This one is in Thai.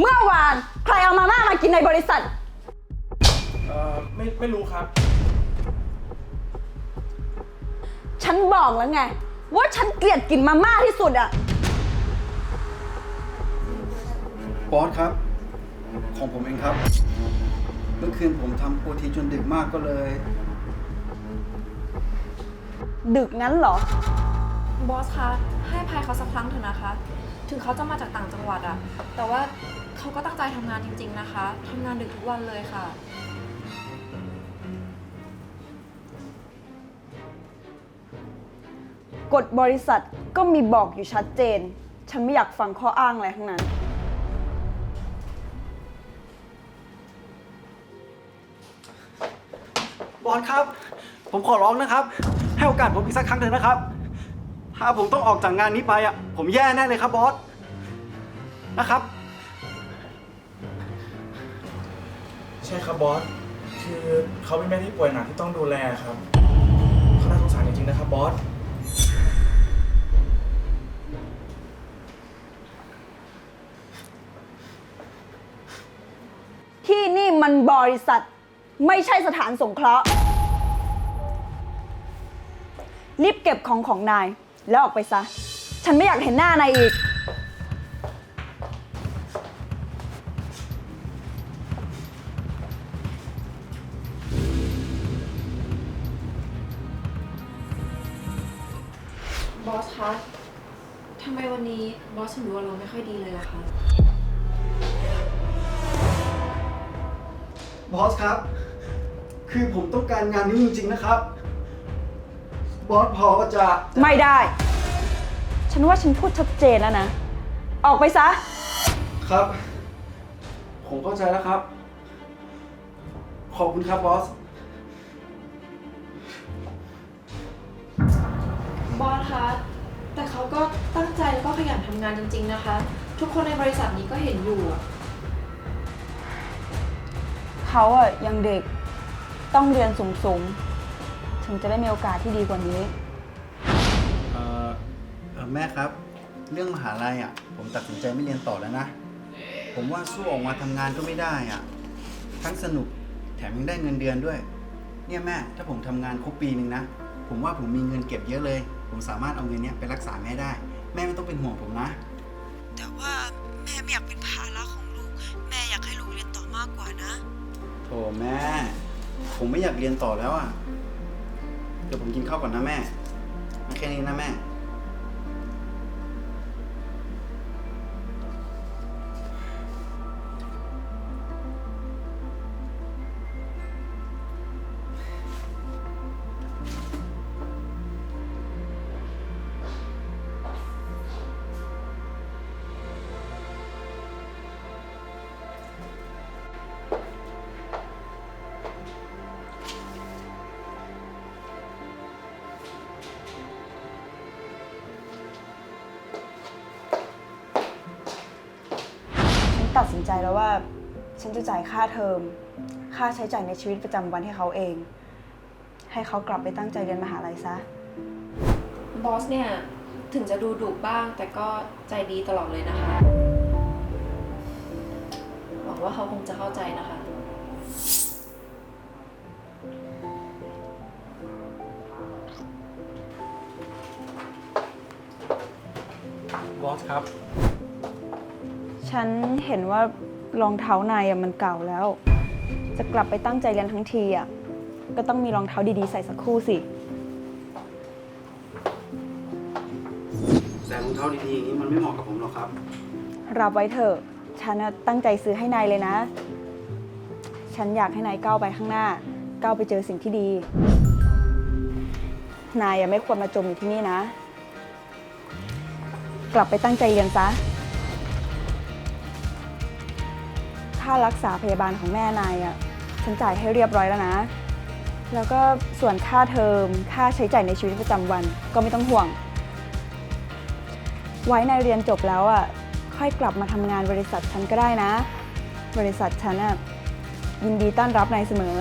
เมื่อวานใครเอามาม่ามากินในบริษัท เอ่อไม่ไม่รู้ครับ ฉันบอกแล้วไง ว่าฉันเกลียดกลิ่นมาม่าที่สุดอะบอสครับ ของผมเองครับ เมื่อคืนผมทำโอทีจนดึกมากก็เลย ดึกงั้นเหรอ บอสคะ ให้อภัยเขาสักครั้งเถอะนะคะ ถึงเขาจะมาจากต่างจังหวัดอะแต่ว่าเขาก็ตั้งใจทำงานจริง ๆ นะคะทำงานดึกทุกวันเลยค่ะ กฎบริษัทก็มีบอกอยู่ชัดเจน ฉันไม่อยากฟังข้ออ้างอะไรทั้งนั้น บอสครับ ผมขอร้องนะครับ ให้โอกาสผมอีกสักครั้งเถอะนะครับ ถ้าผมต้องออกจากงานนี้ไปอะ ผมแย่แน่เลยครับบอส นะครับ ใช่ครับบอส คือเขาเป็นแม่ที่ป่วยหนักที่ต้องดูแลครับเขาน่าสงสารจริงๆนะครับบอส ที่นี่มันบริษัทไม่ใช่สถานสงเคราะห์ รีบเก็บของของนาย แล้วออกไปซะ ฉันไม่อยากเห็นหน้านายอีก บอสคะ ทำไมวันนี้บอสถึงดูอารมณ์ไม่ค่อยดีเลยล่ะคะ บอสครับ คือผมต้องการงานนี้จริงๆนะครับ บอสพอจะ ไม่ได้ ฉันว่าฉันพูดชัดเจนแล้วนะ ออกไปซะ ครับ ผมเข้าใจแล้วครับ ขอบคุณครับบอส บอสคะ แต่เขาก็ตั้งใจแล้วก็ขยันทำงานจริง ๆ นะคะ ทุกคนในบริษัทนี้ก็เห็นอยู่อะเขาอะยังเด็กต้องเรียนสูงๆ ถึงจะได้มีโอกาสที่ดีกว่านี้ เอ่อเอ่อแม่ครับ เรื่องมหาลัยอะ ผมตัดสินใจไม่เรียนต่อแล้วนะ ผมว่าสู้ออกมาทำงานก็ไม่ได้อะ ทั้งสนุกแถมยังได้เงินเดือนด้วย เนี่ยแม่ถ้าผมทำงานครบปีหนึ่งนะ ผมว่าผมมีเงินเก็บเยอะเลย ผมสามารถเอาเงินเนี้ยไปรักษาแม่ได้ แม่ไม่ต้องเป็นห่วงผมนะ แต่ว่าแม่ไม่อยากเป็นภาระของลูก แม่อยากให้ลูกเรียนต่อมากกว่านะ โถแม่ ผมไม่อยากเรียนต่อแล้วอะ เดี๋ยวผมกินข้าวก่อนนะแม่มาแค่นี้นะแม่ ตัดสินใจแล้วว่า ฉันจะจ่ายค่าเทอม ค่าใช้จ่ายในชีวิตประจำวันให้เขาเอง ให้เขากลับไปตั้งใจเรียนมหาลัยซะ บอสเนี่ย ถึงจะดูดุบ้างแต่ก็ใจดีตลอดเลยนะคะ หวังว่าเขาคงจะเข้าใจนะคะ บอสครับ ฉันเห็นว่ารองเท้านายอะมันเก่าแล้ว จะกลับไปตั้งใจเรียนทั้งทีอะก็ต้องมีรองเท้าดีๆ ใส่สักคู่สิ แต่รองเท้าดีๆอย่างนี้มันไม่เหมาะกับผมหรอกครับ รับไว้เถอะ ฉันน่ะตั้งใจซื้อให้นายเลยนะ ฉันอยากให้นายก้าวไปข้างหน้า ก้าวไปเจอสิ่งที่ดี นายอะไม่ควรมาจมอยู่ที่นี่นะ กลับไปตั้งใจเรียนซะ ค่ารักษาพยาบาลของแม่นายอะฉันจ่ายให้เรียบร้อยแล้วนะ แล้วก็ส่วนค่าเทอมค่าใช้จ่ายในชีวิตประจำวันก็ไม่ต้องห่วง ไว้นายเรียนจบแล้วอะค่อยกลับมาทำงานบริษัทฉันก็ได้นะ บริษัทฉันอะยินดีต้อนรับนายเสมอ